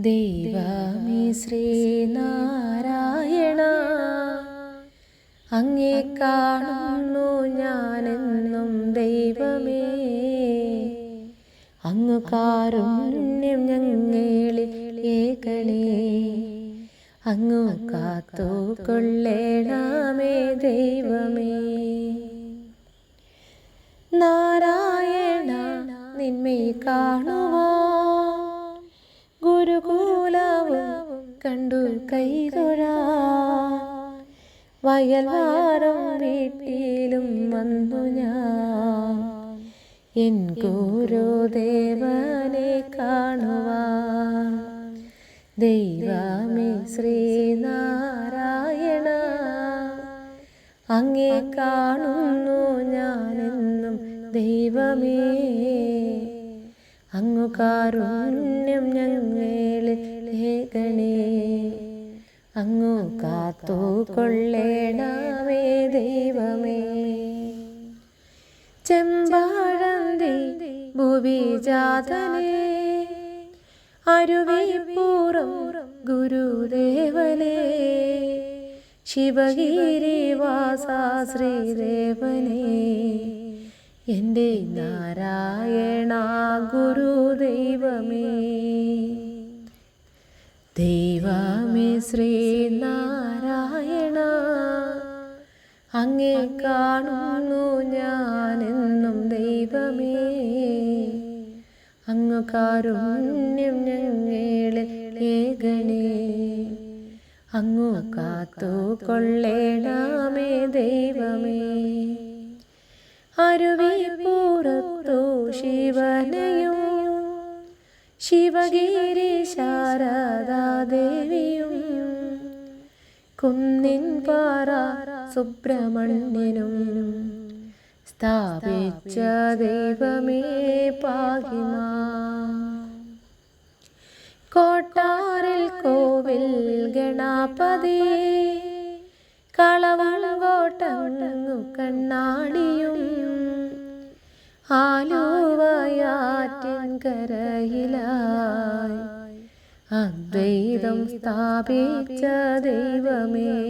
ദൈവമേ ശ്രീനാരായണ അങ്ങേ കാണുന്നു ഞാനെന്നും ദൈവമേ. അങ്ങ് കാരുണ്യം ഞങ്ങളിൽ ഏകണേ. അങ്ങ് കാത്തു കൊള്ളേണമേ ദൈവമേ. നാരായണ നിന്മേ കാണുവാൻ വയൽവാരം വീട്ടിലും വന്നു ഞാൻ. എൻ ഗുരുദേവനെ കാണുവാൻ. ദൈവമേ ശ്രീനാരായണ അങ്ങേ കാണുന്നു ഞാനെന്നും ദൈവമേ. അങ്ങു കാരുണ്യം ഞങ്ങളിൽ ഏകണേ അങ്ങു കാത്തു കൊള്ളേണമേ ദൈവമേ. ചെമ്പാഴന്തി ഭുവിജാതനേ അരുവിപ്പൂറും ഗുരുദേവനേ. ശിവഗിരിവാസ ശ്രീദേവനേ എന്റെ നാരായണ ഗുരുദൈവമേ. ദൈവമേ ശ്രീനാരായണ അങ്ങേ കാണുന്നു ഞാനെന്നും ദൈവമേ. അങ്ങ് കാരുണ്യം ഞങ്ങളിൽ ഏകണേ അങ്ങു കാത്തു കൊള്ളേണമേ ദൈവമേ. അരുവി അരുവിപ്പുറത്തു ശിവനയും ശിവഗിരി ശാരദാദേവിയും കുന്നിൻ പാറ സുബ്രഹ്മണ്യനും. സ്ഥാപിച്ച ദൈവമേ പാകിമാ കോട്ടാറിൽ കോവിൽ ഗണാപതി. കളവളവോട്ടു കണ്ണാടിയും. ആലുവയാറ്റിൻ കരയിലായി അദ്വൈതം സ്ഥാപിച്ച ദൈവമേ.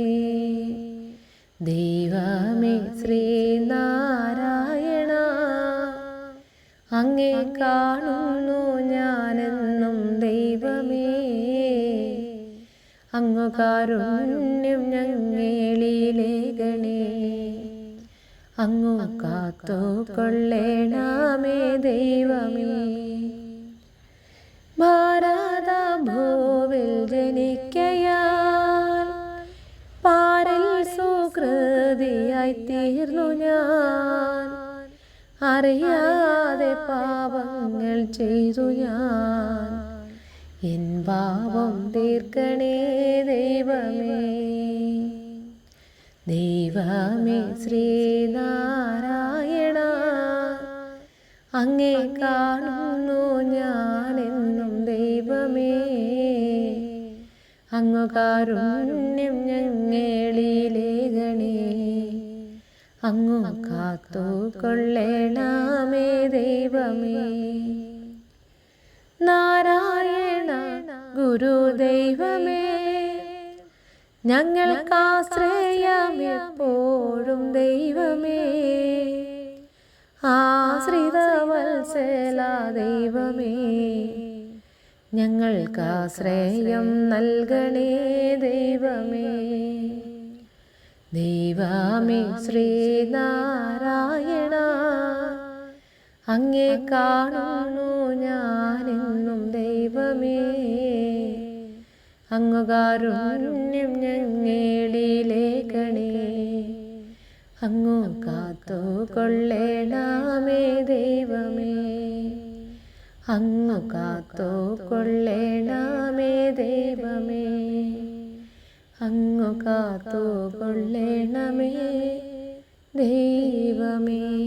ദൈവമേ ശ്രീനാരായണ അങ്ങേ കാണുന്നു ഞാനെന്നും ദൈവമേ. അങ്ങു കാരുണ്യം ഞങ്ങളിലേകണേ അങ്ങു കാത്തു കൊള്ളേണമേ ദൈവമേ. സുകൃതിയായി തീർന്നു ഞാൻ. അറിയാതെ പാപങ്ങൾ ചെയ്തു ഞാൻ. എൻ പാപം തീർക്കണേ ദൈവമേ. ദൈവമേ ശ്രീനാരായണ അങ്ങേ കാണുന്നു ഞാൻ എന്നും ദൈവമേ. അങ്ങു കാരുണ്യം ഞങ്ങളിലേകണേ അങ്ങു കാത്തു കൊള്ളേണമേ ദൈവമേ. നാരായണ ഗുരുദൈവമേ ഞങ്ങൾക്കാശ്രയം എപ്പോഴും ദൈവമേ. ആശ്രിതവത്സല ദൈവമേ ഞങ്ങൾക്കാശ്രയം നൽകണേ ദൈവമേ. ദൈവമേ ശ്രീനാരായണ അങ്ങേ കാണുന്നു ഞാനെന്നും ദൈവമേ. അങ്ങുകാരുണ്യം ഞങ്ങളിലേക്കണേ അങ്ങു കാത്തു കൊള്ളേണമേ ദൈവമേ. അങ്ങു കാത്തു കൊള്ളേണമേ ദൈവമേ. അങ്ങു കാത്തു കൊള്ളേണമേ. ദൈവമേ.